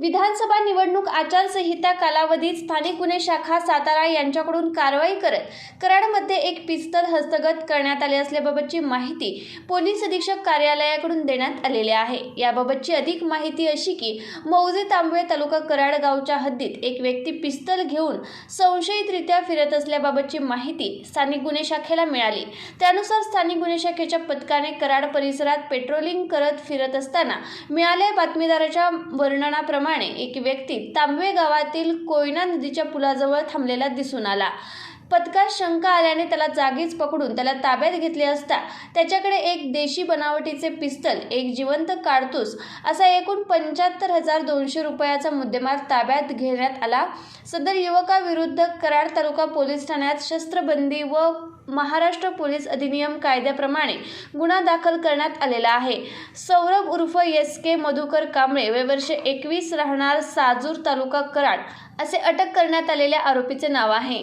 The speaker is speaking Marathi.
विधानसभा निवडणूक आचारसंहिता कालावधीत स्थानिक गुन्हे शाखा सातारा यांच्याकडून कारवाई करत कराडमध्ये एक पिस्तल हस्तगत करण्यात आले असल्याबाबतची माहिती पोलीस अधीक्षक कार्यालयाकडून देण्यात आलेली आहे. याबाबतची अधिक माहिती अशी की मौजे तांबवे तालुका कराड गावच्या हद्दीत एक व्यक्ती पिस्तल घेऊन संशयितरित्या फिरत असल्याबाबतची माहिती स्थानिक गुन्हे शाखेला मिळाली. त्यानुसार स्थानिक गुन्हे शाखेच्या पथकाने कराड परिसरात पेट्रोलिंग करत फिरत असताना मिळालेल्या बातमीदाराच्या वर्णनाप्रमाणे एक व्यक्ती तांबवे गावातील कोयना नदीच्या पुलाजवळ थांबलेला दिसून आला. पथकात शंका आल्याने त्याला जागीच पकडून त्याला ताब्यात घेतले असता त्याच्याकडे एक देशी बनावटीचे पिस्तल एक जिवंत काडतूस असा एकूण पंच्याहत्तर हजार दोनशे रुपयाचा मुद्देमाल ताब्यात घेण्यात आला. सदर युवकाविरुद्ध कराड तालुका पोलीस ठाण्यात शस्त्रबंदी व महाराष्ट्र पोलीस अधिनियम कायद्याप्रमाणे गुन्हा दाखल करण्यात आलेला आहे. सौरभ उर्फ एस के मधुकर कांबळे वे वर्ष एकवीस राहणार साजूर तालुका कराड असे अटक करण्यात आलेल्या आरोपीचे नाव आहे.